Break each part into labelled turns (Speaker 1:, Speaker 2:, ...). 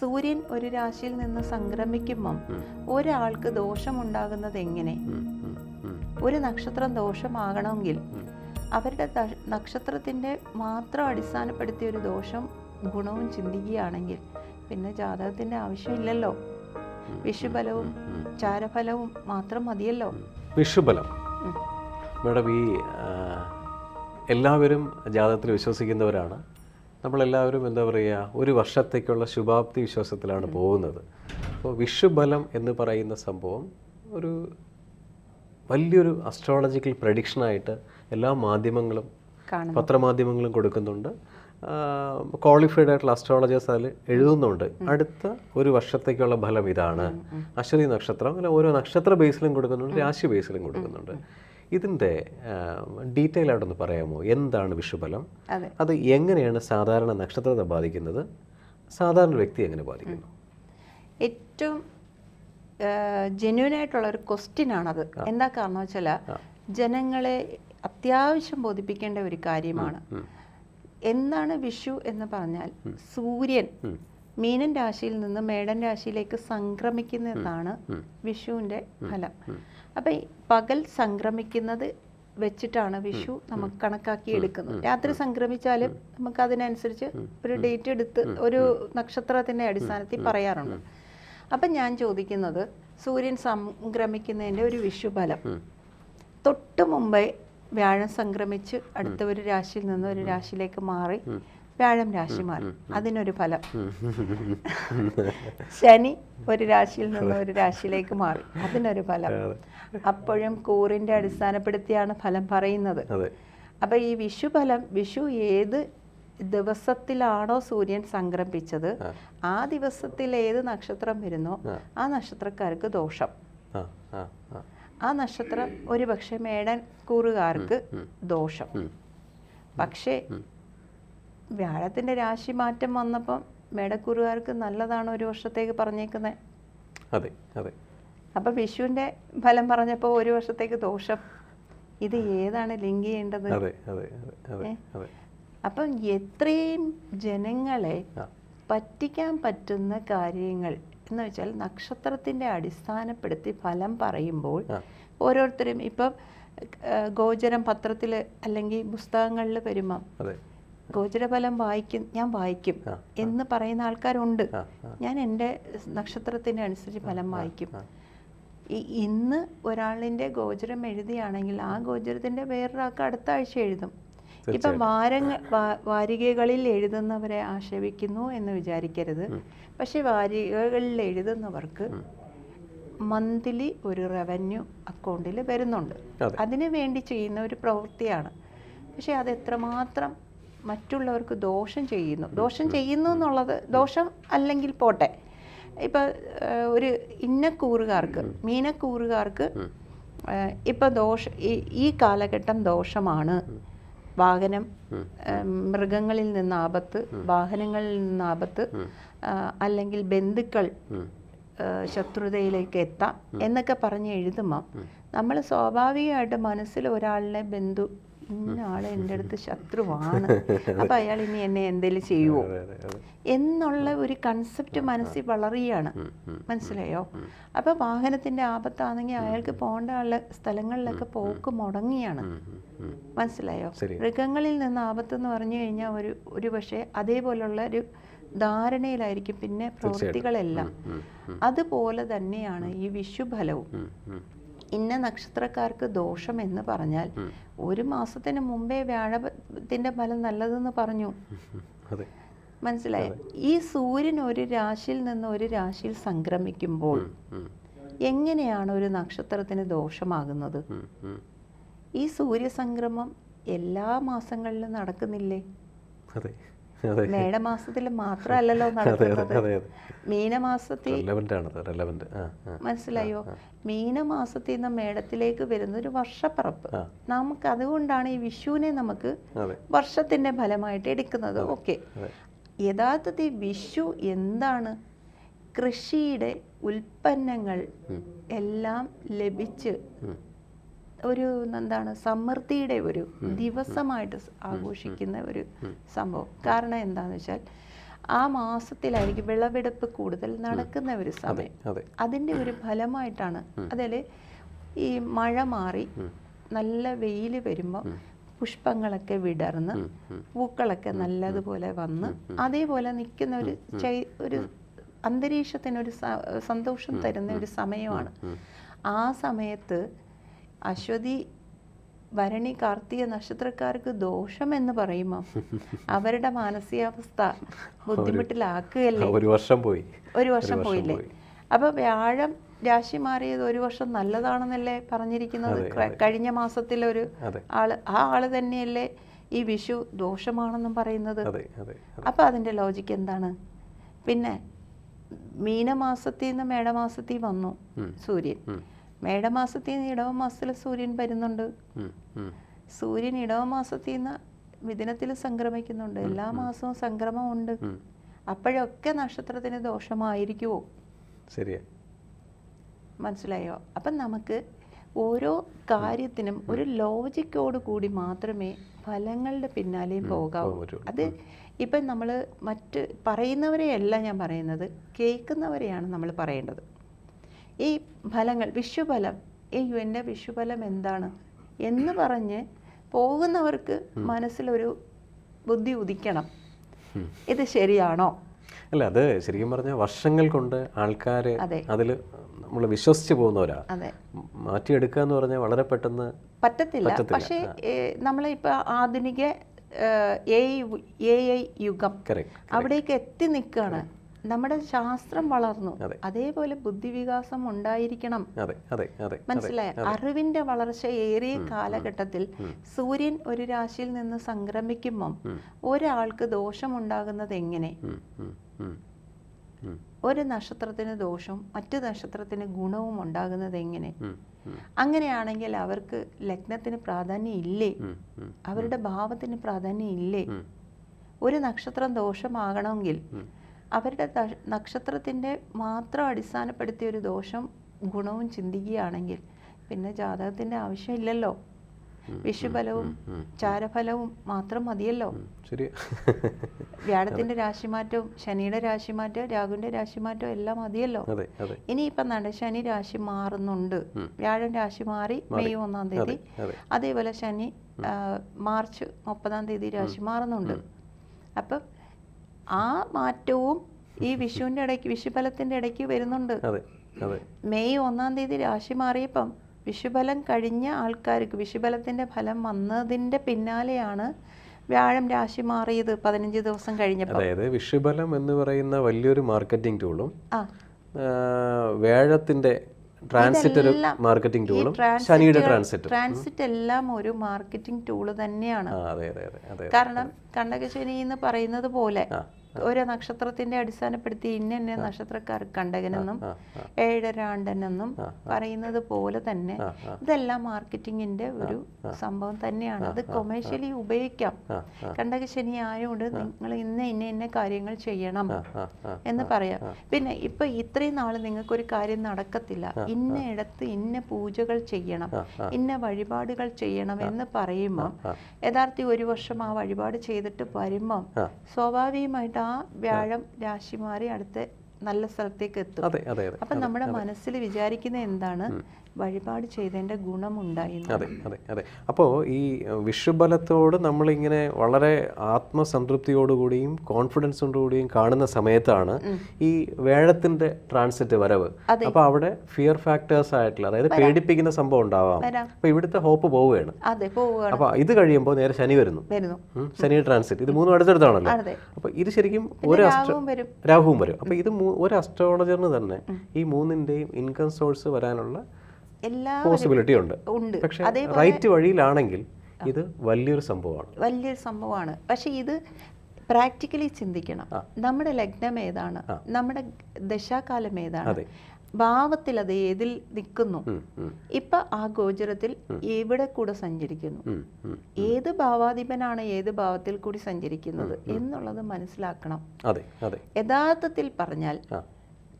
Speaker 1: സൂര്യൻ ഒരു രാശിയിൽ നിന്ന് സംക്രമിക്കുമ്പം ഒരാൾക്ക് ദോഷമുണ്ടാകുന്നത് എങ്ങനെ? ഒരു നക്ഷത്രം ദോഷമാകണമെങ്കിൽ അവരുടെ നക്ഷത്രത്തിന്റെ നക്ഷത്രത്തിന്റെ മാത്രം അടിസ്ഥാനപ്പെടുത്തിയ ഒരു ദോഷം ഗുണവും ചിന്തിക്കുകയാണെങ്കിൽ പിന്നെ ജാതകത്തിന്റെ ആവശ്യമില്ലല്ലോ. വിഷുബലവും ചാരഫലവും മാത്രം മതിയല്ലോ.
Speaker 2: വിഷുബലം. മാഡം ഈ എല്ലാവരും ജാതകത്തിൽ വിശ്വസിക്കുന്നവരാണ്. നമ്മളെല്ലാവരും എന്താ പറയുക ഒരു വർഷത്തേക്കുള്ള ശുഭാപ്തി വിശ്വാസത്തിലാണ് പോകുന്നത്. അപ്പോൾ വിഷുബലം എന്ന് പറയുന്ന സംഭവം ഒരു വലിയൊരു അസ്ട്രോളജിക്കൽ പ്രഡിക്ഷനായിട്ട് എല്ലാ മാധ്യമങ്ങളും പത്രമാധ്യമങ്ങളും കൊടുക്കുന്നുണ്ട്. ക്വാളിഫൈഡ് ആയിട്ടുള്ള അസ്ട്രോളജേഴ്സ് അതിൽ എഴുതുന്നുണ്ട്. അടുത്ത ഒരു വർഷത്തേക്കുള്ള ഫലം ഇതാണ്. അശ്വതി നക്ഷത്രം അങ്ങനെ ഓരോ നക്ഷത്ര ബേസിലും കൊടുക്കുന്നുണ്ട് രാശി ബേസിലും കൊടുക്കുന്നുണ്ട്. ഇതിന്റെ ഡീറ്റെയിൽ ആയിട്ടൊന്ന് പറയാമോ? എന്താണ് വിഷുബലം
Speaker 1: അതെ.
Speaker 2: എങ്ങനെയാണ് സാധാരണ നക്ഷത്രത്തെ ബാധിക്കുന്നത്? സാധാരണ വ്യക്തി എങ്ങനെ ബാധിക്കുന്നു?
Speaker 1: ഏറ്റവും ജെന്യൂൻ ആയിട്ടുള്ള ഒരു ക്വസ്റ്റ്യൻ ആണത്. എന്താ കാരണം വെച്ചാൽ ജനങ്ങളെ അത്യാവശ്യം ബോധിപ്പിക്കേണ്ട ഒരു കാര്യമാണ്. എന്താണ് വിഷു എന്ന് പറഞ്ഞാൽ സൂര്യൻ. മീനൻ രാശിയിൽ നിന്ന് മേടൻ രാശിയിലേക്ക് സംക്രമിക്കുന്നതാണ് വിഷുവിന്റെ ഫലം. അപ്പം ഈ പകൽ സംക്രമിക്കുന്നത് വെച്ചിട്ടാണ് വിഷു നമുക്ക് കണക്കാക്കി എടുക്കുന്നത്. രാത്രി സംക്രമിച്ചാലും നമുക്ക് അതിനനുസരിച്ച് ഒരു ഡേറ്റ് എടുത്ത് ഒരു നക്ഷത്രത്തിന്റെ അടിസ്ഥാനത്തിൽ പറയാറുണ്ട്. അപ്പം ഞാൻ ചോദിക്കുന്നത് സൂര്യൻ സംക്രമിക്കുന്നതിന്റെ ഒരു വിഷു ഫലം. തൊട്ട് മുമ്പേ വ്യാഴം സംക്രമിച്ച് അടുത്ത ഒരു രാശിയിൽ നിന്ന് ഒരു രാശിയിലേക്ക് മാറി വ്യാഴം രാശി മാറി. അതിനൊരു ഫലം. ശനി ഒരു രാശിയിൽ നിന്ന് ഒരു രാശിയിലേക്ക് മാറി. അതിനൊരു ഫലം. അപ്പോഴും കൂറിന്റെ അടിസ്ഥാനപ്പെടുത്തിയാണ് ഫലം പറയുന്നത്. അപ്പൊ ഈ വിഷു ഫലം വിഷു ഏത് ദിവസത്തിലാണോ സൂര്യൻ സംക്രമിച്ചത് ആ. ദിവസത്തിൽ ഏത് നക്ഷത്രം വരുന്നോ ആ. നക്ഷത്രക്കാർക്ക് ദോഷം.
Speaker 2: ആ
Speaker 1: നക്ഷത്രം ഒരു പക്ഷേ മേടൻ കൂറുകാർക്ക് ദോഷം. പക്ഷേ വ്യാഴത്തിന്റെ രാശി മാറ്റം വന്നപ്പം മേടക്കൂറുകാർക്ക് നല്ലതാണ് ഒരു വർഷത്തേക്ക് പറഞ്ഞേക്കുന്നത്
Speaker 2: അതെ അതെ.
Speaker 1: അപ്പൊ വിഷുവിന്റെ ഫലം പറഞ്ഞപ്പോൾ ഒരു വർഷത്തേക്ക് ദോഷം. ഇത് ഏതാണ് ലിങ്ക് ചെയ്യേണ്ടത്? അപ്പം എത്രയും ജനങ്ങളെ. പറ്റിക്കാൻ പറ്റുന്ന കാര്യങ്ങൾ എന്ന് വെച്ചാൽ നക്ഷത്രത്തിന്റെ അടിസ്ഥാനപ്പെടുത്തി ഫലം പറയുമ്പോൾ. ഓരോരുത്തരും ഇപ്പം ഗോചരം പത്രത്തിൽ അല്ലെങ്കിൽ പുസ്തകങ്ങളിൽ വരുമ്പം ഗോചരഫലം വായിക്കും ഞാൻ വായിക്കും എന്ന് പറയുന്ന ആൾക്കാരുണ്ട്. ഞാൻ എന്റെ നക്ഷത്രത്തിന് അനുസരിച്ച് ഫലം വായിക്കും. ഈ ഇന്ന് ഒരാളിന്റെ ഗോചരം എഴുതിയാണെങ്കിൽ ആ ഗോചരത്തിന്റെ വേറൊരാൾക്ക് അടുത്ത ആഴ്ച എഴുതും. ഇപ്പം വാരങ്ങൾ വാരികകളിൽ എഴുതുന്നവരെ ആക്ഷേപിക്കുന്നു എന്ന് വിചാരിക്കരുത്. പക്ഷെ വാരികകളിൽ എഴുതുന്നവർക്ക് മന്ത്ലി ഒരു റവന്യൂ അക്കൗണ്ടിൽ വരുന്നുണ്ട്.
Speaker 2: അതെ.
Speaker 1: അതിനു വേണ്ടി ചെയ്യുന്ന ഒരു പ്രവൃത്തിയാണ്. പക്ഷെ അത് എത്രമാത്രം മറ്റുള്ളവർക്ക് ദോഷം ചെയ്യുന്നു. ദോഷം ചെയ്യുന്നു എന്നുള്ളത് ദോഷം അല്ലെങ്കിൽ പോട്ടെ. ഇപ്പം ഒരു ഇന്നക്കൂറുകാർക്ക് മീനക്കൂറുകാർക്ക് ഇപ്പം ദോഷ ഈ- ഈ കാലഘട്ടം ദോഷമാണ്. വാഹനം മൃഗങ്ങളിൽ നിന്ന് ആപത്ത് വാഹനങ്ങളിൽ നിന്ന് ആപത്ത് അല്ലെങ്കിൽ ബന്ധുക്കൾ ശത്രുതയിലേക്ക് എത്താം എന്നൊക്കെ പറഞ്ഞ് എഴുതുമ്പം നമ്മൾ സ്വാഭാവികമായിട്ട് മനസ്സിൽ ഒരാളിനെ ബന്ധു ഇന്ന ആൾ എന്റെ അടുത്ത് ശത്രുവാണ്. അപ്പം അയാൾ ഇനി എന്നെ എന്തെങ്കിലും ചെയ്യുമോ എന്നുള്ള ഒരു കൺസെപ്റ്റ് മനസ്സിൽ വളരുകയാണ്. മനസ്സിലായോ? അപ്പൊ വാഹനത്തിന്റെ ആപത്താണെങ്കിൽ അയാൾക്ക് പോകേണ്ട ആളുടെ സ്ഥലങ്ങളിലൊക്കെ പോക്ക് മുടങ്ങിയാണ്. മനസ്സിലായോ. മൃഗങ്ങളിൽ നിന്ന് ആപത്ത് എന്ന് പറഞ്ഞു കഴിഞ്ഞാൽ ഒരു ഒരു പക്ഷേ അതേപോലുള്ള ഒരു ധാരണയിലായിരിക്കും പിന്നെ പ്രവൃത്തികളെല്ലാം. അതുപോലെ തന്നെയാണ് ഈ വിഷുഫലവും. ഇന്ന നക്ഷത്രക്കാർക്ക് ദോഷം എന്ന് പറഞ്ഞാൽ ഒരു മാസത്തിന് മുമ്പേ വ്യാഴത്തിന്റെ ഫലം നല്ലതെന്ന് പറഞ്ഞു. മനസ്സിലായി? ഈ സൂര്യൻ ഒരു രാശിയിൽ നിന്ന് ഒരു രാശിയിൽ സംക്രമിക്കുമ്പോൾ എങ്ങനെയാണ് ഒരു നക്ഷത്രത്തിന് ദോഷമാകുന്നത്. ഈ സൂര്യസംക്രമം എല്ലാ മാസങ്ങളിലും നടക്കുന്നില്ലേ?
Speaker 2: അതെ.
Speaker 1: മേടമാസത്തിൽ മാത്രമല്ലല്ലോ നടക്കുന്നത്. മീനമാസത്തിൽ മനസ്സിലായോ? മീനമാസത്തിൽ നിന്ന് മേടത്തിലേക്ക് വരുന്ന ഒരു വർഷപ്പറപ്പ് നമുക്ക് അതുകൊണ്ടാണ് ഈ വിഷുവിനെ നമുക്ക് വർഷത്തിന്റെ ഫലമായിട്ട് എടുക്കുന്നത്. ഓക്കെ. യഥാർത്ഥത്തിൽ വിഷു എന്താണ്? കൃഷിയുടെ ഉൽപ്പന്നങ്ങൾ എല്ലാം ലഭിച്ച്. ഒരു എന്താണ് സമൃദ്ധിയുടെ ഒരു ദിവസമായിട്ട് ആഘോഷിക്കുന്ന ഒരു സംഭവം. കാരണം എന്താണെന്ന് വെച്ചാൽ ആ മാസത്തിലായിരിക്കും വിളവെടുപ്പ് കൂടുതൽ നടക്കുന്ന ഒരു സമയം.
Speaker 2: അതെ.
Speaker 1: അതിന്റെ ഒരു ഫലമായിട്ടാണ് അതിൽ ഈ മഴ മാറി നല്ല വെയിൽ വരുമ്പോൾ പുഷ്പങ്ങളൊക്കെ വിടർന്ന് പൂക്കളൊക്കെ നല്ലതുപോലെ വന്ന് അതേപോലെ നിൽക്കുന്ന ഒരു ചൈ- ഒരു അന്തരീക്ഷത്തിനൊരു സന്തോഷം തരുന്ന ഒരു സമയമാണ്. ആ സമയത്ത് അശ്വതി ഭരണി കാർത്തിക നക്ഷത്രക്കാർക്ക് ദോഷം എന്ന് പറയുമ്പോൾ അവരുടെ മാനസികാവസ്ഥ ബുദ്ധിമുട്ടിലാക്കുകയല്ലേ?
Speaker 2: ഒരു വർഷം പോയി.
Speaker 1: ഒരു വർഷം പോയില്ലേ? അപ്പൊ വ്യാഴം രാശി മാറിയത് ഒരു വർഷം നല്ലതാണെന്നല്ലേ പറഞ്ഞിരിക്കുന്നത്? കഴിഞ്ഞ മാസത്തിലെ ഒരു. ആൾ ആ ആൾ തന്നെയല്ലേ ഈ വിഷു ദോഷമാണെന്നും പറയുന്നത്?
Speaker 2: അതെ അതെ
Speaker 1: അപ്പൊ അതിന്റെ ലോജിക്ക് എന്താണ്? പിന്നെ മീനമാസത്തിൽ നിന്ന് മേടമാസത്തിൽ വന്നു സൂര്യൻ. മേടമാസത്തിൽ നിന്ന് ഇടവമാസത്തിൽ സൂര്യൻ വരുന്നുണ്ട്. സൂര്യൻ ഇടവ മാസത്തിൽ നിന്ന് മിഥുനത്തിൽ സംക്രമിക്കുന്നുണ്ട്. എല്ലാ മാസവും സംക്രമമുണ്ട്. അപ്പോഴൊക്കെ നക്ഷത്രത്തിന് ദോഷമായിരിക്കുമോ
Speaker 2: ശരിയാ.
Speaker 1: മനസ്സിലായോ? അപ്പം നമുക്ക് ഓരോ കാര്യത്തിനും ഒരു ലോജിക്കോട് കൂടി മാത്രമേ ഫലങ്ങളുടെ പിന്നാലെയും പോകാവൂ. അത് ഇപ്പം നമ്മൾ മറ്റ് പറയുന്നവരെയല്ല ഞാൻ പറയുന്നത്. കേൾക്കുന്നവരെയാണ് നമ്മൾ പറയേണ്ടത്. ഈ ഫലങ്ങൾ വിഷുഫലം അയ്യോ എന്റെ വിഷുഫലം എന്താണ് എന്ന് പറഞ്ഞ് പോകുന്നവർക്ക് മനസ്സിലൊരു ബുദ്ധി ഉദിക്കണം. ഇത് ശരിയാണോ?
Speaker 2: അല്ല അത് ശരിക്കും പറഞ്ഞാൽ വർഷങ്ങൾ കൊണ്ട് ആൾക്കാർ
Speaker 1: അതെ.
Speaker 2: അതിൽ നമ്മൾ വിശ്വസിച്ച് പോകുന്നവരാ. മാറ്റിയെടുക്കുക എന്ന് പറഞ്ഞാൽ വളരെ പെട്ടെന്ന്
Speaker 1: പറ്റത്തില്ല. പക്ഷേ നമ്മളിപ്പോൾ ആധുനിക എ ഐ യുഗം അവിടേക്ക് എത്തി നിൽക്കുകയാണ്. നമ്മുടെ ശാസ്ത്രം വളർന്നു.
Speaker 2: അതെ.
Speaker 1: അതേപോലെ ബുദ്ധിവികാസം ഉണ്ടായിരിക്കണം. മനസ്സിലായ? അറിവിന്റെ വളർച്ച ഏറിയ കാലഘട്ടത്തിൽ സൂര്യൻ ഒരു രാശിയിൽ നിന്ന് സംക്രമിക്കുമ്പം ഒരാൾക്ക് ദോഷമുണ്ടാകുന്നത് എങ്ങനെ? ഒരു നക്ഷത്രത്തിന് ദോഷവും മറ്റു നക്ഷത്രത്തിന് ഗുണവും ഉണ്ടാകുന്നത് എങ്ങനെ? അങ്ങനെയാണെങ്കിൽ അവർക്ക് ലഗ്നത്തിന് പ്രാധാന്യം ഇല്ലേ? അവരുടെ ഭാവത്തിന് പ്രാധാന്യം ഇല്ലേ? ഒരു നക്ഷത്രം ദോഷമാകണമെങ്കിൽ അവരുടെ നക്ഷത്രത്തിന്റെ മാത്രം അടിസ്ഥാനപ്പെടുത്തിയ ഒരു ദോഷം ഗുണവും ചിന്തിക്കുകയാണെങ്കിൽ പിന്നെ ജാതകത്തിന്റെ ആവശ്യമില്ലല്ലോ. വിഷുഫലവും ചാരഫലവും മാത്രം മതിയല്ലോ. രാശി രാശിമാറ്റവും ശനിയുടെ രാശിമാറ്റവും രാഹുവിന്റെ രാശിമാറ്റവും എല്ലാം മതിയല്ലോ. ഇനിയിപ്പം നട ശനി രാശി മാറുന്നുണ്ട്. വ്യാഴം രാശി മാറി മെയ് ഒന്നാം തീയതി. അതേപോലെ ശനി മാർച്ച് മുപ്പതാം തീയതി രാശി മാറുന്നുണ്ട്. അപ്പം ആ മാറ്റവും ഈ വിഷുവിന്റെ ഇടയ്ക്ക് വിഷുഫലത്തിന്റെ ഇടയ്ക്ക് വരുന്നുണ്ട്. മെയ് ഒന്നാം തീയതി രാശി മാറിയപ്പം വിഷുഫലം കഴിഞ്ഞ ആൾക്കാർക്ക് വിഷുഫലത്തിന്റെ ഫലം വന്നതിന്റെ പിന്നാലെയാണ് വ്യാഴം രാശി മാറിയത് പതിനഞ്ച് ദിവസം കഴിഞ്ഞപ്പോൾ
Speaker 2: അതായത് വിഷുബലം എന്ന് പറയുന്ന വലിയൊരു മാർക്കറ്റിംഗ് ടൂളും
Speaker 1: ആ.
Speaker 2: വേഴത്തിന്റെ ട്രാൻസിറ്റ് ഒരു മാർക്കറ്റിംഗ് ടൂളും ശനിയുടെ ട്രാൻസിറ്റ്
Speaker 1: ട്രാൻസിറ്റ് എല്ലാം ഒരു മാർക്കറ്റിംഗ് ടൂൾ തന്നെയാണ്. കാരണം കണ്ടകശനി എന്ന് പറയുന്നത് പോലെ ഓരോ നക്ഷത്രത്തിന്റെ അടിസ്ഥാനപ്പെടുത്തി ഇന്ന ഇന്ന നക്ഷത്രക്കാർ കണ്ടകനെന്നും ഏഴരാണ്ടനെന്നും പറയുന്നത് പോലെ തന്നെ. ഇതെല്ലാം മാർക്കറ്റിങ്ങിന്റെ ഒരു സംഭവം തന്നെയാണ്. അത് കൊമേഴ്ഷ്യലി ഉപയോഗിക്കാം.
Speaker 2: കണ്ടക
Speaker 1: ശനി ആയതുകൊണ്ട് നിങ്ങൾ ഇന്ന ഇന്ന ഇന്ന കാര്യങ്ങൾ ചെയ്യണം. എന്ന് പറയാം. പിന്നെ ഇപ്പൊ ഇത്രയും നാൾ നിങ്ങൾക്ക് ഒരു കാര്യം നടക്കത്തില്ല. ഇന്ന ഇടത്ത് ഇന്ന പൂജകൾ ചെയ്യണം. ഇന്ന വഴിപാടുകൾ ചെയ്യണം എന്ന് പറയുമ്പോൾ യഥാർത്ഥി ഒരു വർഷം ആ വഴിപാട് ചെയ്തിട്ട് വരുമ്പം സ്വാഭാവികമായിട്ട് ആ വ്യാഴം രാശി മാറി അടുത്ത നല്ല സ്ഥലത്തേക്ക് എത്തും.
Speaker 2: അപ്പൊ
Speaker 1: അപ്പം നമ്മുടെ മനസ്സിൽ വിചാരിക്കുന്ന എന്താണ്? വഴിപാട് ചെയ്തതിന്റെ ഗുണമുണ്ടായി.
Speaker 2: അതെ അതെ അതെ. അപ്പോൾ ഈ വിഷുബലത്തോട് വിഷുബലത്തോട് നമ്മളിങ്ങനെ വളരെ ആത്മസംതൃപ്തിയോടുകൂടിയും കോൺഫിഡൻസോടുകൂടിയും കാണുന്ന സമയത്താണ് ഈ വേഴത്തിന്റെ ട്രാൻസിറ്റ് വരവ്.
Speaker 1: അപ്പൊ
Speaker 2: അപ്പോൾ അവിടെ ഫിയർ ഫാക്ടേഴ്സ് ആയിട്ടുള്ള അതായത് പേടിപ്പിക്കുന്ന സംഭവം ഉണ്ടാവാം.
Speaker 1: അപ്പൊ
Speaker 2: അപ്പോൾ ഇവിടുത്തെ ഹോപ്പ് പോവുകയാണ്.
Speaker 1: അപ്പൊ
Speaker 2: അപ്പോൾ ഇത് കഴിയുമ്പോൾ നേരെ ശനി വരുന്നു. ശനി ട്രാൻസിറ്റ്. ഇത് മൂന്നും അടുത്തടുത്താണല്ലോ.
Speaker 1: അപ്പൊ
Speaker 2: അപ്പോൾ ഇത് ശരിക്കും ഒരു രാഹുവും വരും. അപ്പോൾ ഇത് ഒരു അസ്ട്രോളജറിന് തന്നെ ഈ മൂന്നിന്റെയും ഇൻകം സോഴ്സ് വരാനുള്ള
Speaker 1: എല്ലാ
Speaker 2: പോസിബിലിറ്റി ഉണ്ട്.
Speaker 1: ഉണ്ട്.
Speaker 2: പക്ഷേ റൈറ്റ് വഴിയിലാണെങ്കിൽ ഇത് വലിയൊരു സംഭവമാണ്.
Speaker 1: വലിയൊരു സംഭവമാണ്. പക്ഷെ ഇത് പ്രാക്ടിക്കലി ചിന്തിക്കണം. നമ്മുടെ ലഗ്നം ഏതാണ്? നമ്മുടെ ദശാകാലം ഏതാണ്. ഭാവത്തിൽ അത് ഏതിൽ നിൽക്കുന്നു? ഇപ്പൊ ആ ഗോചരത്തിൽ എവിടെ കൂടെ സഞ്ചരിക്കുന്നു. ഏത് ഭാവാധിപനാണ് ഏത് ഭാവത്തിൽ കൂടി സഞ്ചരിക്കുന്നത് എന്നുള്ളത് മനസ്സിലാക്കണം. യഥാർത്ഥത്തിൽ പറഞ്ഞാൽ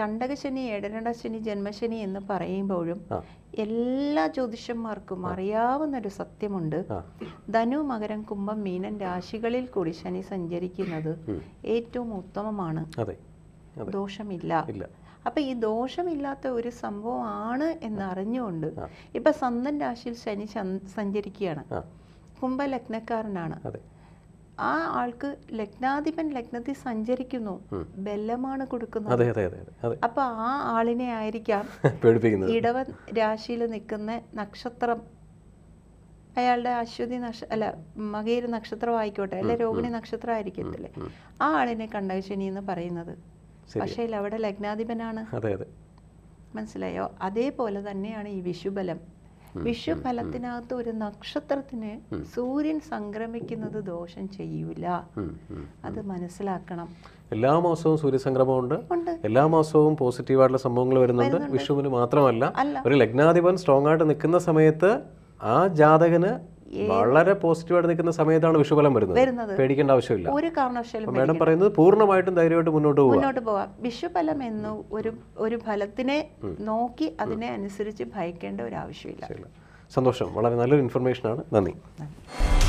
Speaker 1: കണ്ടകശനി ഏടരണ്ട ശനി ജന്മശനി എന്ന് പറയുമ്പോഴും. എല്ലാ ജ്യോതിഷന്മാർക്കും അറിയാവുന്നൊരു സത്യമുണ്ട്. ധനു മകരം കുംഭം മീനൻ രാശികളിൽ കൂടി ശനി സഞ്ചരിക്കുന്നത് ഏറ്റവും ഉത്തമമാണ്. ദോഷമില്ല. അപ്പൊ ഈ ദോഷമില്ലാത്ത ഒരു സംഭവമാണ് എന്ന് അറിഞ്ഞുകൊണ്ട് ഇപ്പൊ സന്തൻ രാശിയിൽ ശനി സഞ്ചരിക്കുകയാണ്.
Speaker 2: കുംഭലഗ്നക്കാരനാണ്
Speaker 1: കുംഭ ലഗ്നക്കാരനാണ്.
Speaker 2: അതെ.
Speaker 1: ആ ആൾക്ക് ലഗ്നാധിപൻ ലഗ്നത്തിൽ സഞ്ചരിക്കുന്നു. ബലമാണ് കൊടുക്കുന്നത്. അപ്പൊ ആ ആളിനെ ആയിരിക്കാം ഇടവ രാശിയിൽ നിൽക്കുന്ന നക്ഷത്രം. അയാളുടെ അശ്വതി നക്ഷ അല്ല മകേര് നക്ഷത്രം ആയിക്കോട്ടെ അല്ലെ രോഹിണി നക്ഷത്രം ആയിരിക്കത്തില്ലേ ആ ആളിനെ കണ്ടകശനി എന്ന് പറയുന്നത്. പക്ഷേ അവിടെ ലഗ്നാധിപനാണ്.
Speaker 2: അതെ അതെ.
Speaker 1: മനസ്സിലായോ? അതേപോലെ തന്നെയാണ് ഈ വിഷുബലം. വിഷുഫലത്തിനകത്ത് ഒരു നക്ഷത്രത്തിന് സൂര്യൻ സംക്രമിക്കുന്നത് ദോഷം ചെയ്യൂല. അത് മനസ്സിലാക്കണം.
Speaker 2: എല്ലാ മാസവും സൂര്യസംക്രമമുണ്ട്.
Speaker 1: സംക്രമമുണ്ട്
Speaker 2: എല്ലാ മാസവും പോസിറ്റീവായിട്ടുള്ള സംഭവങ്ങൾ വരുന്നുണ്ട്. വിഷുവിന് മാത്രമല്ല ഒരു ലഗ്നാധിപൻ സ്ട്രോങ് ആയിട്ട് നിൽക്കുന്ന സമയത്ത് ആ ജാതകന് വളരെ പോസിറ്റീവായിട്ട് നിൽക്കുന്ന സമയത്താണ് വിഷുഫലം വരുന്നത്. പേടിക്കേണ്ട ആവശ്യമില്ല.
Speaker 1: ഒരു കാരണവശാലും
Speaker 2: മാഡം പറയുന്നത് പൂർണമായിട്ടും ധൈര്യമായിട്ട് മുന്നോട്ട് പോവുക.
Speaker 1: മുന്നോട്ട് പോവാം വിഷുഫലം എന്ന് ഒരു ഒരു ഫലത്തിനെ നോക്കി അതിനെ അനുസരിച്ച് ഭയക്കേണ്ട ഒരു ആവശ്യമില്ല.
Speaker 2: സന്തോഷം. വളരെ നല്ലൊരു ഇൻഫർമേഷനാണ് നന്ദി.
Speaker 1: നന്ദി.